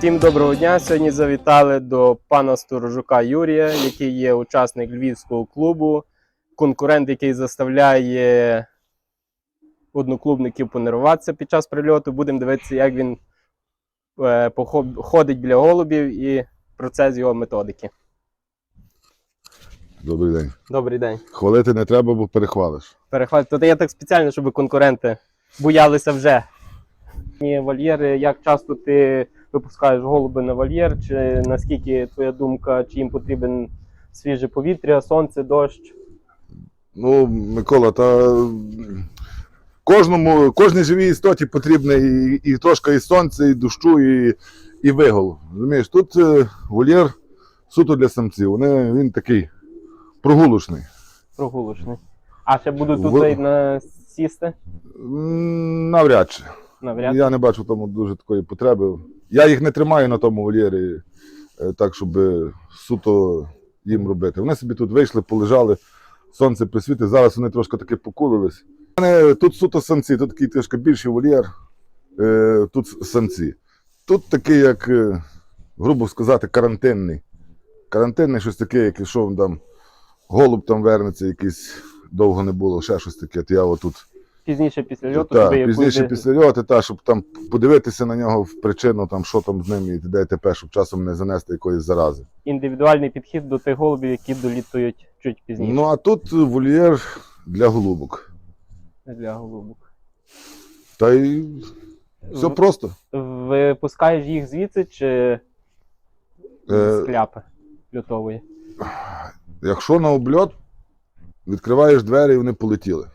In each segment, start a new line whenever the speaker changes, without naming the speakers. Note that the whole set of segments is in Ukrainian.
Всім доброго дня. Сьогодні завітали до пана Сторожука Юрія, який є учасник львівського клубу, конкурент, який заставляє одноклубників понервуватися під час прильоту. Будемо дивитися, як він е, ходить біля голубів і процес його методики.
Добрий день.
Добрий день.
Хвалити не треба, бо перехвалиш.
Перехват. Тут я так спеціально, щоб конкуренти боялися вже. Вольєри, як часто ти випускаєш голуби на вольєр, чи наскільки твоя думка, чи їм потрібен свіже повітря, сонце, дощ?
Ну, Микола, та кожному, кожній живій істоті потрібне і, і трошки і сонця, і дощу, і, і вигул. Розумієш, тут е, вольєр суто для самців. Вони, він такий прогулочний.
Прогулочний. А ще будуть тут
Ви-
на сісти?
Навряд чи.
Навряд.
Я не бачу тому дуже такої потреби. Я їх не тримаю на тому вольєрі, е, так, щоб суто їм робити. Вони собі тут вийшли, полежали, сонце присвітить. Зараз вони трошки таки покулились. Тут суто самці, тут такий трошки більший вольєр, е, тут самці. Тут такий, як, е, грубо сказати, карантинний. Карантинний щось таке, як якщо там голуб там вернеться, якийсь довго не було, ще щось таке. То я отут
Пізніше після льоту
так,
тобі
пізніше
буде-
після льоту, та, щоб там подивитися на нього в причину, там, що там з ним і т.д. і т.п., щоб часом не занести якоїсь зарази.
індивідуальний підхід до тих голубів, які долітують чуть пізніше
Ну а тут вольєр для голубок.
для голубок.
Та й все
В-
просто.
Випускаєш їх звідси чи з
Е,
кляпи льотової?
якщо на обльот, відкриваєш двері і вони полетіли.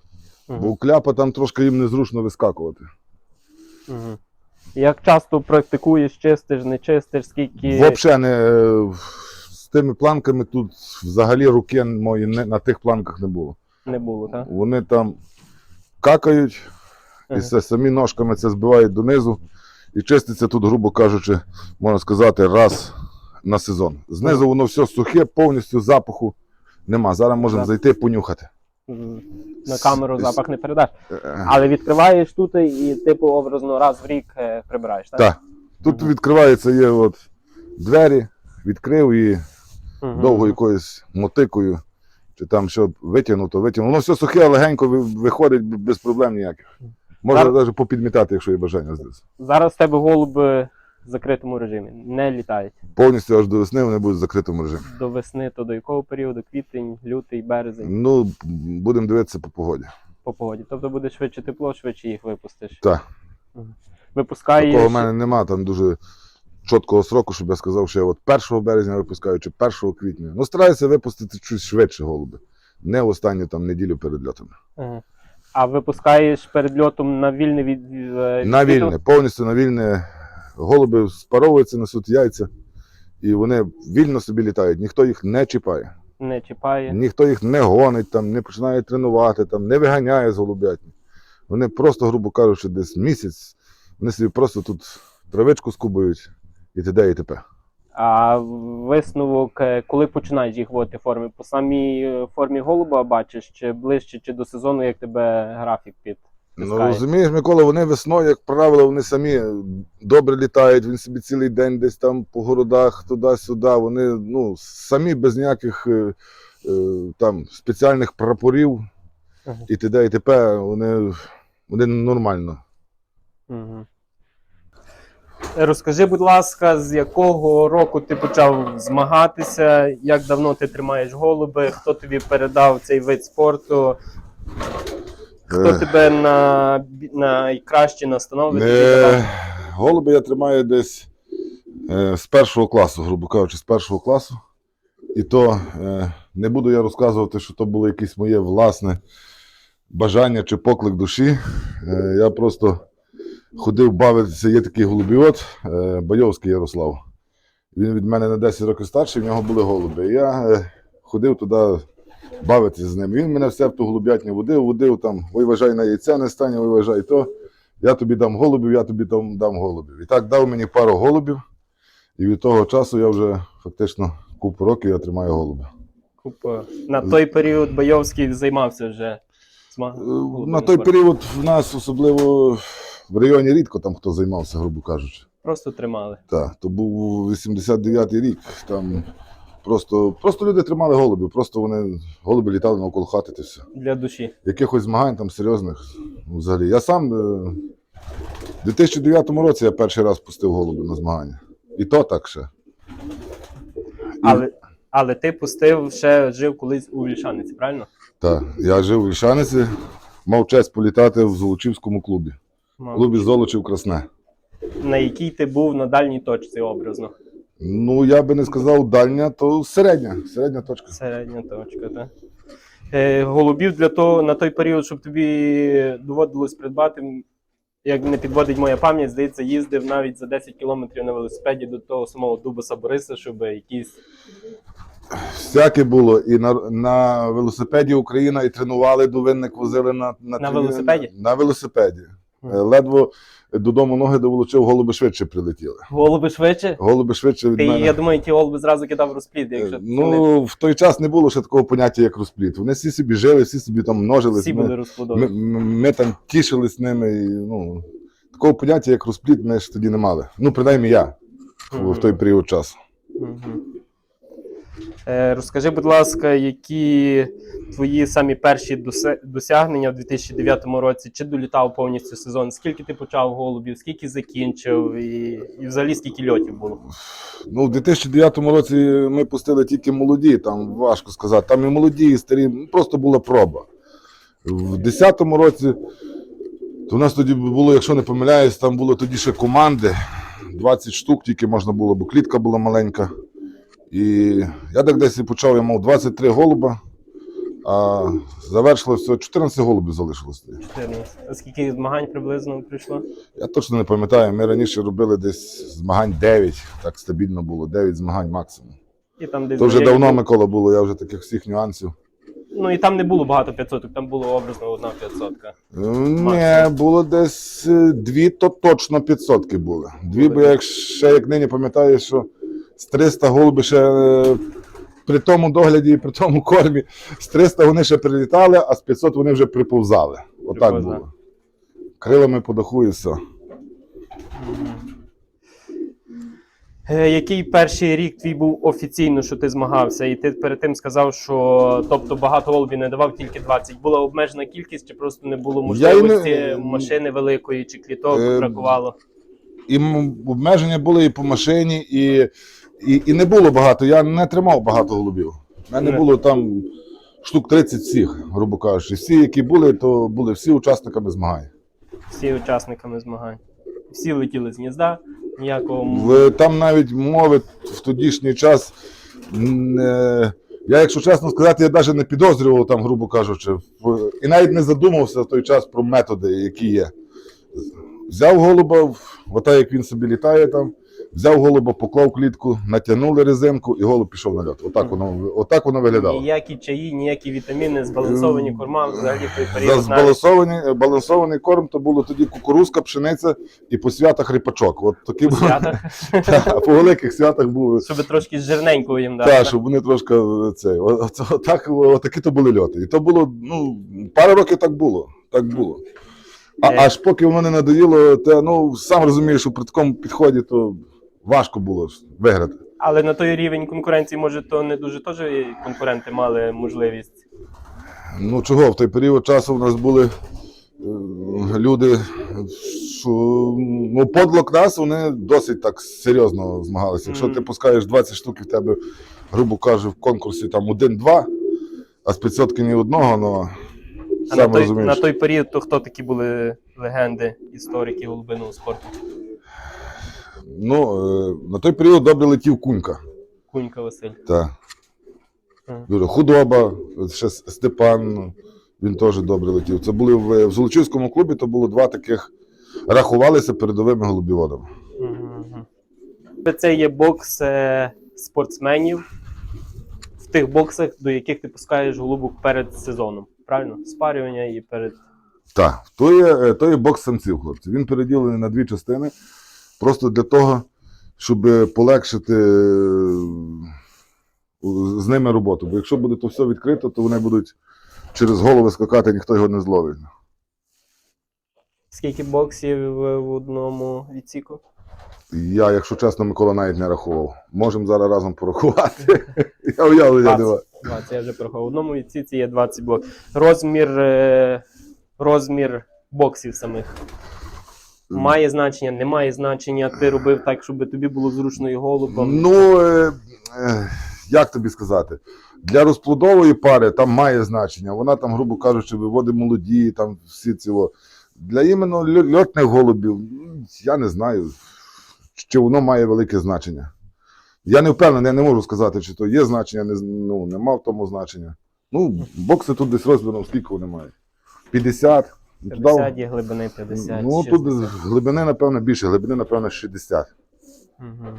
Бо у кляпа там трошки їм незручно вискакувати.
Угу. Як часто практикуєш, чистиш, не чистиш, скільки.
Взагалі не е, з тими планками тут взагалі руки мої не, на тих планках не було.
Не було, так?
Вони там какають,
Ага.
і це самі ножками це збивають донизу. І чиститься тут, грубо кажучи, можна сказати, раз на сезон. Знизу воно все сухе, повністю запаху нема. Зараз можемо зайти понюхати.
На камеру запах не передаш.
Е,
Але відкриваєш тут і, типу, образно раз в рік е, прибираєш, так?
Так. Тут
Мгм.
відкриваються є от двері, відкрив і довго якоюсь мотикою, чи там що витягнув, то витягнув. Воно все сухе, легенько виходить без проблем ніяких. Можна навіть попідмітати, якщо є бажання знизу.
Зараз в тебе голуби в закритому режимі, не літають.
Повністю аж до весни вони будуть в закритому режимі.
До весни, то до якого періоду? Квітень, лютий, березень
Ну, будемо дивитися по погоді.
по погоді. Тобто буде швидше тепло, швидше їх випустиш.
Так.
Випускаєш.
Такого в мене нема там дуже чіткого сроку, щоб я сказав, що я от 1 березня випускаю чи 1 квітня. Ну, стараюся випустити чуть швидше голуби. Не в останню там неділю перед льотом.
Ага. А випускаєш перед льотом на вільне від. е,
На вільне, повністю на вільне. Голуби спаровуються, несуть яйця, і вони вільно собі літають. Ніхто їх не чіпає,
Не чіпає.
ніхто їх не гонить, там, не починає тренувати, там, не виганяє з голубятні. Вони просто, грубо кажучи, десь місяць, вони собі просто тут травичку скубають і т.д. і т.п.
А висновок, е, коли починаєш їх вводити в формі? По самій е, формі голуба бачиш, чи ближче, чи до сезону, як тебе графік під.
Ну, розумієш, Микола, вони весною, як правило, вони самі добре літають, він собі цілий день десь там по городах, туди-сюди. Вони ну, самі без ніяких е, е, там спеціальних прапорів
Ага.
і т.д. і т.п. Вони, вони нормально.
Угу. Розкажи, будь ласка, з якого року ти почав змагатися, як давно ти тримаєш голуби, хто тобі передав цей вид спорту, хто тебе на найкраще настанови тобі
е, голуби я тримаю десь е, з першого класу, грубо кажучи, з першого класу. І то е, не буду я розказувати, що то було якесь моє власне бажання чи поклик душі. Е, я просто ходив бавитися, є такий голубіот, е, Байовський Ярослав. Він від мене на 10 років старший, в нього були голуби. Я е, ходив туди бавитися з ним. Він мене все в ту голуб'ятню водив, водив там, ой, вважай на яйця не стане, ой, вважай то. Я тобі дам голубів, я тобі там дам голубів. І так дав мені пару голубів. І від того часу я вже фактично купу років я тримаю голуби.
Купа. На той період Бойовський займався вже. зма-
Е, На той період в нас особливо в районі рідко там хто займався, грубо кажучи.
Просто тримали.
Так, то був 89-й рік. Там просто, просто люди тримали голубів, просто вони голуби літали навколо хати та все.
Для душі.
Якихось змагань там серйозних ну, взагалі. Я сам е, в 2009 році я перший раз пустив голуби на змагання. І то так ще.
Але, але ти пустив ще жив колись у Вільшаниці, правильно?
Так, я жив у Вільшаниці, мав честь політати в Золочівському клубі.
Мав.
Клубі Золочів Красне.
На якій ти був на дальній точці образно.
Ну, я би не сказав дальня, то середня. Середня точка.
Середня точка, так. Е, голубів для того, на той період, щоб тобі доводилось придбати, як не підводить моя пам'ять, здається, їздив навіть за 10 кілометрів на велосипеді до того самого Дубаса Бориса, щоб якісь.
Всяке було. І на, на велосипеді Україна і тренували до винник, возили на, на,
На велосипеді?
На велосипеді. Е, Ледве додому ноги доволочив, голуби швидше прилетіли.
Голуби швидше.
Голуби швидше від
Ти,
мене.
я думаю, ті голуби зразу кидав розплід, якщо
Е,
це
Ну, в той час не було ще такого поняття, як розпліт. Вони всі собі жили, всі собі там множились.
всі
ми,
були розплодовані.
ми, ми там тішились ними. І, ну, такого поняття, як розпліт, ми ж тоді не мали. Ну, принаймні я в-
Мгм.
в той період часу.
Е, Розкажи, будь ласка, які твої самі перші досягнення в 2009 році? Чи долітав повністю сезон? Скільки ти почав голубів, скільки закінчив, і, і взагалі скільки льотів було?
Ну, в 2009 році ми пустили тільки молоді, там важко сказати. Там і молоді, і старі, ну, просто була проба. В 2010 році, то у нас тоді було, якщо не помиляюсь, там було тоді ще команди. 20 штук тільки можна було, бо клітка була маленька. І я так десь і почав, я мав 23 голуба, а завершилося все, 14 голубів залишилось тоді.
14. А скільки змагань приблизно прийшло?
Я точно не пам'ятаю, ми раніше робили десь змагань 9, так стабільно було, 9 змагань максимум.
І там десь
То вже давно. Микола було, я вже таких всіх нюансів.
Ну і там не було багато 500, там було образно одна 500.
Ні, було десь е, дві, то точно 500 були. Дві, бо я як ще як нині пам'ятаю, що з 300 голуби ще е, при тому догляді і при тому кормі, з 300 вони ще прилітали, а з 500 вони вже приповзали. Отак було. Крилами по і все.
Е, Який перший рік твій був офіційно, що ти змагався, і ти перед тим сказав, що тобто багато голубів не давав тільки 20. Була обмежена кількість, чи просто не було
й не-
можливості машини великої, чи кліток
Е,
бракувало?
І обмеження були і по машині, і, і, і не було багато. Я не тримав багато голубів. У мене
Не.
було там штук 30 всіх, грубо кажучи. Всі, які були, то були всі учасниками змагань.
Всі учасниками змагань. Всі летіли з гнізда, ніякого
В, там навіть мови в тодішній час. м, е, Я, якщо чесно сказати, я навіть не підозрював там, грубо кажучи, в- і навіть не задумався в той час про методи, які є. Взяв голуба, отак як він собі літає там, взяв голуба, поклав клітку, натягнули резинку, і голуб пішов на льот. Отак воно, отак воно виглядало.
ніякі чаї, ніякі вітаміни, збалансовані
Ем,
корма взагалі той період.
збалансований, балансований корм то було тоді кукурузка, пшениця і по святах ріпачок. От такі були.
святах,
А по великих святах були.
щоб трошки жирненько їм дати.
Так, щоб вони трошки е, цей. Отак, отакі то були льоти. І то було, ну, пару років так було. Так було. А
Е.
аж поки воно не надоїло, те, ну, сам розумієш, що при такому підході то важко було виграти.
Але на той рівень конкуренції, може, то не дуже теж і конкуренти мали можливість.
Ну чого, в той період часу у нас були е, люди, що ну, подлок нас, вони досить так серйозно змагалися. Якщо ти пускаєш 20 штук і в тебе, грубо кажучи, в конкурсі там один-два, а з 500 ні одного, ну
А на той,
розумієш.
на той період, то хто такі були легенди, історики голубиного спорту?
Ну, е, на той період добре летів кунька.
Кунька Василь.
Так. Дуже худоба, ще Степан, він теж добре летів. Це були в, в Золочівському клубі, то було два таких, рахувалися передовими голубіводами.
Це є бокс е, спортсменів в тих боксах, до яких ти пускаєш голубок перед сезоном. Правильно? Спарювання і перед.
Так, то є, е, то є бокс самців, хлопці. Він переділений на дві частини, просто для того, щоб полегшити е, з ними роботу. Бо якщо буде то все відкрито, то вони будуть через голови скакати, ніхто його не зловить.
Скільки боксів в одному відсіку?
Я, якщо чесно, Микола навіть не рахував. Можемо зараз разом порахувати. Я уявлення не маю.
20, я вже порахував. В одному відсіці є 20 блоків. Розмір, е, розмір боксів самих. Має значення, не має значення. Ти робив так, щоб тобі було зручно і голубом.
Ну, е, е, як тобі сказати? Для розплодової пари там має значення. Вона там, грубо кажучи, виводить молоді, там всі ці. о. Для іменно льо- льотних голубів, ну, я не знаю, чи воно має велике значення. Я не впевнений, я не можу сказати, чи то є значення, не, з- ну, нема в тому значення. Ну, бокси тут десь розміром скільки вони мають? 50. Ну, туди-
50 є глибини 50.
ну,
60.
тут глибини, напевно, більше, глибини, напевно, 60.
Мгм.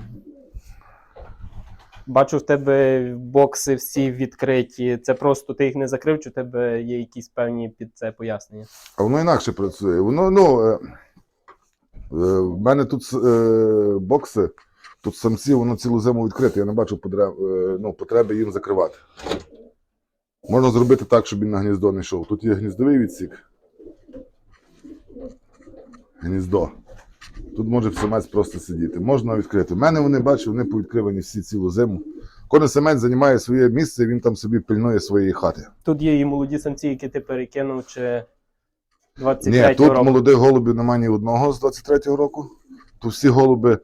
Бачу, в тебе бокси всі відкриті. Це просто ти їх не закрив, чи в тебе є якісь певні під це пояснення?
А воно інакше працює. Воно, ну, е, е, в мене тут е, бокси, тут самці, воно цілу зиму відкрите. Я не бачу потреб, е, ну, потреби їм закривати. Можна зробити так, щоб він на гніздо не йшов. Тут є гніздовий відсік. Гніздо. Тут може самець просто сидіти. Можна відкрити. У мене вони бачу, вони повідкривані всі цілу зиму. Кожен самець займає своє місце, він там собі пильнує своєї хати.
Тут є і молоді самці, які ти перекинув, чи 23 Ні,
тут
року.
молодих голубів немає ні одного з 23-го року. Тут всі голуби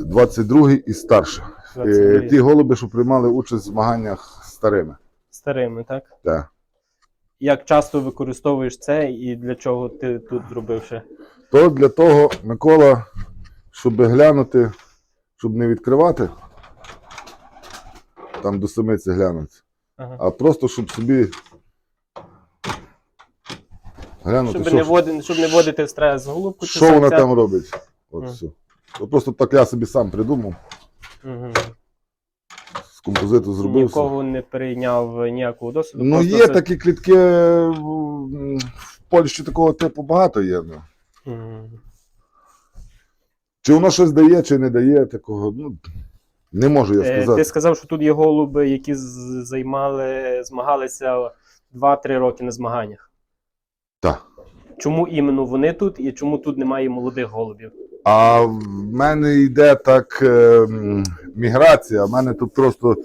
22-й і старше. Е, Ті голуби, що приймали участь в змаганнях старими.
старими, так?
Так.
Як часто використовуєш це і для чого ти тут зробив ще?
То для того, Микола, щоб глянути, щоб не відкривати, там до самиці глянуть,
Ага.
а просто щоб собі глянути,
Щоб,
що,
не вводити, щоб не вводити в стрес голубку.
що вона там робить. От
Мгм.
все. От просто так я собі сам придумав,
Мгм.
З композиту зробив.
Нікого не перейняв ніякого досвіду.
Ну, є
це-
такі клітки в Польщі такого типу багато є. Ну.
Мгм.
Чи воно щось дає, чи не дає такого, ну, не можу я
Е,
сказати.
Ти сказав, що тут є голуби, які займали, змагалися 2-3 роки на змаганнях.
Так.
Чому іменно вони тут і чому тут немає молодих голубів?
А в мене йде так е, міграція. В мене тут просто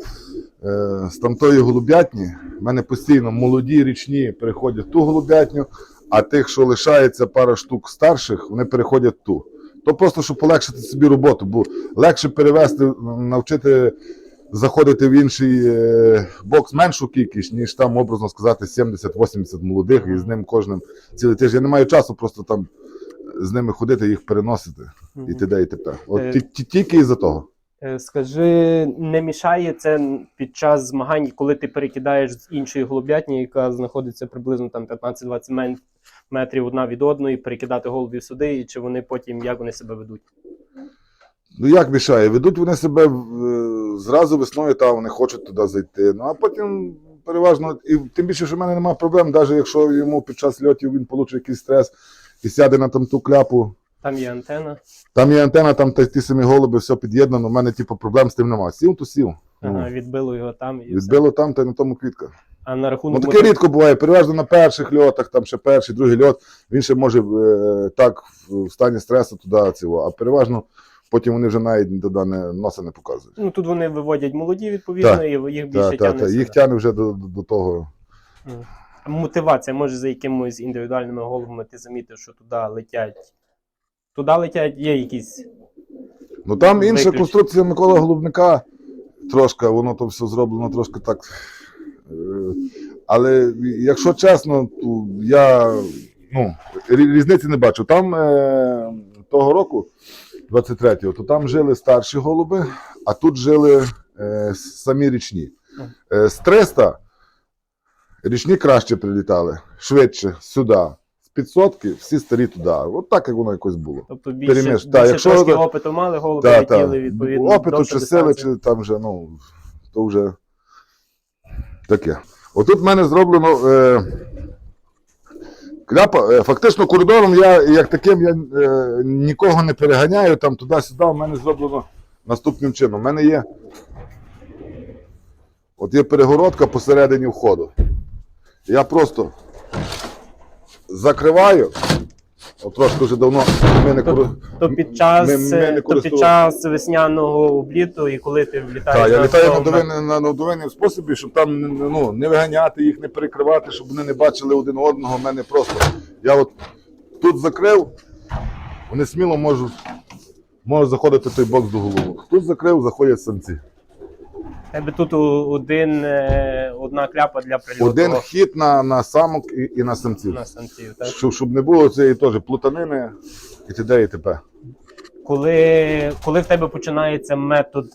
е, з тамтої голубятні, в мене постійно молоді річні переходять ту голубятню, а тих, що лишається пара штук старших, вони переходять ту. То просто, щоб полегшити собі роботу, бо легше перевести, навчити заходити в інший е, бокс меншу кількість, ніж там, образно сказати, 70-80 молодих, і з ним кожним цілий тиждень. Я не маю часу просто там з ними ходити, їх переносити і т.д. і т.п. От
Е,
ті- ті- тільки із-за того.
Е, Скажи, не мішає це під час змагань, коли ти перекидаєш з іншої голубятні, яка знаходиться приблизно там 15-20 мен- метрів одна від одної, перекидати голубів сюди, і чи вони потім як вони себе ведуть?
Ну як мішає? Ведуть вони себе е, зразу весною, та вони хочуть туди зайти. Ну а потім переважно, і тим більше, що в мене немає проблем, навіть якщо йому під час льотів він получить якийсь стрес і сяде на там ту кляпу.
Там є антена.
Там є антена, там ті, ті самі голуби, все під'єднано. У мене типу проблем з тим немає. Сів, то сів.
Ага,
Ну,
відбило його там і все.
Відбило там, та й на тому квітка.
А на
Ну
рахунок
таке рідко буває. Переважно на перших льотах, там ще перший, другий льот, він ще може е, так в в стані стресу туди цього, а переважно потім вони вже навіть туди не, носа не показують.
Ну тут вони виводять молоді, відповідно,
Так,
і їх більше
так,
тягне.
Їх
сюди.
тягне вже до, до, до того.
Мгм. Мотивація, може, за якимось індивідуальними голубами ти замітив, що туди летять. Туди летять, є якісь.
Ну там інша
Виключно.
конструкція Микола Голубника. Трошки, воно то все зроблено трошки так. е, Але якщо чесно, то я ну, різниці не бачу. Там е, того року, 23-го, то там жили старші голуби, а тут жили е, самі річні. Е, з 300 річні краще прилітали, швидше сюди. З 500 всі старі туди. От так, як воно якось було.
Тобто більше,
Переміж-
більше
та, якщо ви-
опиту мали, голуби
так.
летіли відповідно.
Опиту чи сили, чи там вже, ну, то вже таке. Отут в мене зроблено. Е, кляпа, е, фактично коридором я як таким я е, нікого не переганяю, там туди-сюди. У мене зроблено наступним чином. У мене є. От є перегородка посередині входу. Я просто закриваю От трошки вже давно ми не кору...
То під час,
Ми- ми не
е, то під час весняного обліту, і коли ти влітаєш
Так, я літаю на
авто,
довинний на довинній способі, щоб там ну, не виганяти їх, не перекривати, щоб вони не бачили один одного. У мене просто. Я от тут закрив, вони сміло можуть, можуть заходити в той бокс до голови. Тут закрив, заходять самці.
Тебе тут один, е, одна кляпа для прильоту
Один хід на, на самок і, і на самців.
на самців. Так?
Щоб, щоб не було цієї теж плутанини і т.д. і т.п.
Коли, коли в тебе починається метод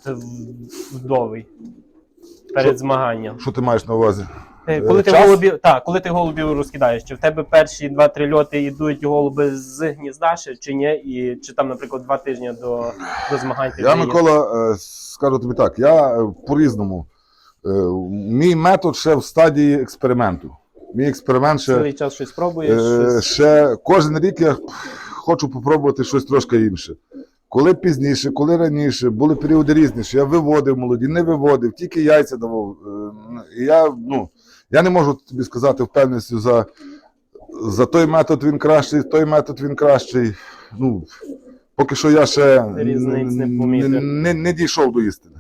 вдовий перед
Що?
змаганням?
Що ти маєш на увазі?
Е,
Е,
Коли ти
час?
голубів, так, коли ти голубів розкидаєш, чи в тебе перші два-три льоти йдуть голуби з гнізда ще, чи ні, і чи там, наприклад, два тижні до, до змагань ти
Я,
вже є?
Микола, е, скажу тобі так, я е, по-різному. Е, Мій метод ще в стадії експерименту. Мій експеримент ще,
цілий час щось пробуєш,
е,
щось...
ще кожен рік я хочу попробувати щось трошки інше. Коли пізніше, коли раніше, були періоди різні, що я виводив молоді, не виводив, тільки яйця давав. Е, І я, ну, я не можу тобі сказати впевненістю за, за той метод він кращий, той метод він кращий. Ну, поки що я ще
Різниць не
не, не, не дійшов до істини.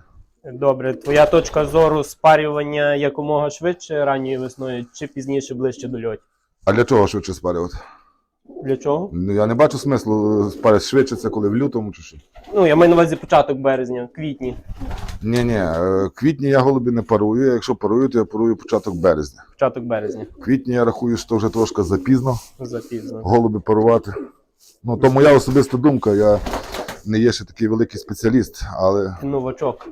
Добре, твоя точка зору спарювання якомога швидше ранньою весною, чи пізніше ближче до льотів?
А для чого швидше спарювати?
Для чого?
Ну, Я не бачу смислу е, швидше, це коли в лютому чи що.
Ну, я маю на увазі початок березня, квітні.
Ні, ні, квітні я голубі не парую. Якщо парую, то я парую початок березня.
Початок березня.
Квітні я рахую, що вже трошки запізно
Запізно.
голуби парувати. Ну, то моя особиста думка. Я не є ще такий великий спеціаліст, але
новачок.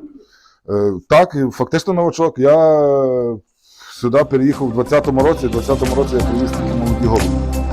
е, так, фактично новачок. Я е, сюди переїхав у 20-му році. У 20-му році я привіз такі молоді голуби.